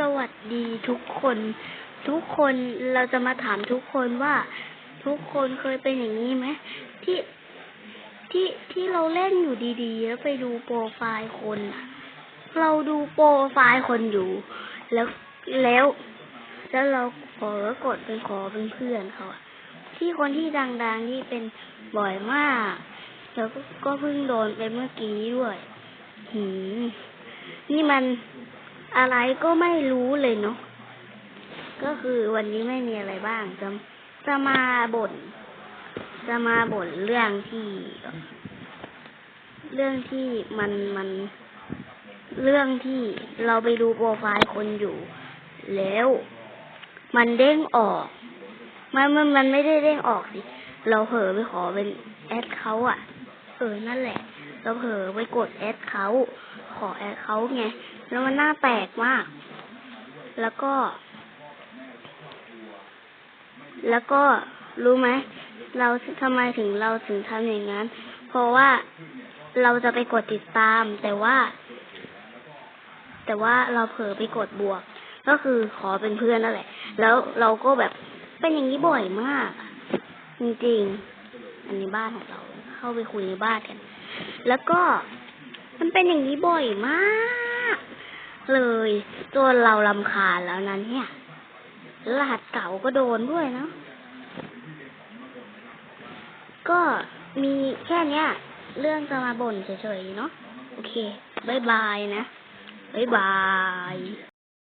สวัสดีทุกคน ทุกคนเราจะมาถามทุกคนว่าทุกคนเคยเป็นอย่างนี้ไหมที่ที่ที่เราเล่นอยู่ดีๆแล้วไปดูโปรไฟล์คนเราดูโปรไฟล์คนอยู่ แล้วแล้วแล้วเราขอกดเป็นขอเป็นเพื่อนเขาอะที่คนที่ดังๆที่เป็นบ่อยมากแล้วก็เพิ่งโดนไปเมื่อกี้ด้วยหืมนี่มัน อะไรก็ไม่รู้เลยเนาะก็คือวันนี้ไม่มีอะไรบ้างจะจะมาบ่นจะมาบ่นเรื่องที่ เรื่องที่มันมัน เรื่องที่เราไปดูโปรไฟล์คนอยู่ แล้ว มันเด้งออก มันมันมันไม่ได้เด้งออกสิ เราเผลอไปขอเป็นแอดเขาอะเออนั่นแหละ เราเผลอไปกดแอดเขา ขอแอดเขาไง แล้วมันน่าแปลกมาก แล้วก็ แล้วก็รู้ไหมเราทำไมถึงเราถึงทำอย่างนั้น เพราะว่าเราจะไปกดติดตาม แต่ว่า แต่ว่าเราเผลอไปกดบวก ก็คือขอเป็นเพื่อนนั่นแหละ แล้วเราก็แบบเป็นอย่างนี้บ่อยมาก จริงๆ อันนี้บ้านของเรา เข้าไปคุยในบ้านกัน แล้วก็ มันเป็นอย่างนี้บ่อยมาก เลยจนเราลำคาญแล้วนั้นเนี่ยรหัสเก่าก็โดนด้วยเนาะก็มีแค่เนี้ย เรื่องจะมาบ่นเฉยๆเนาะโอเคบายบายนะบายบาย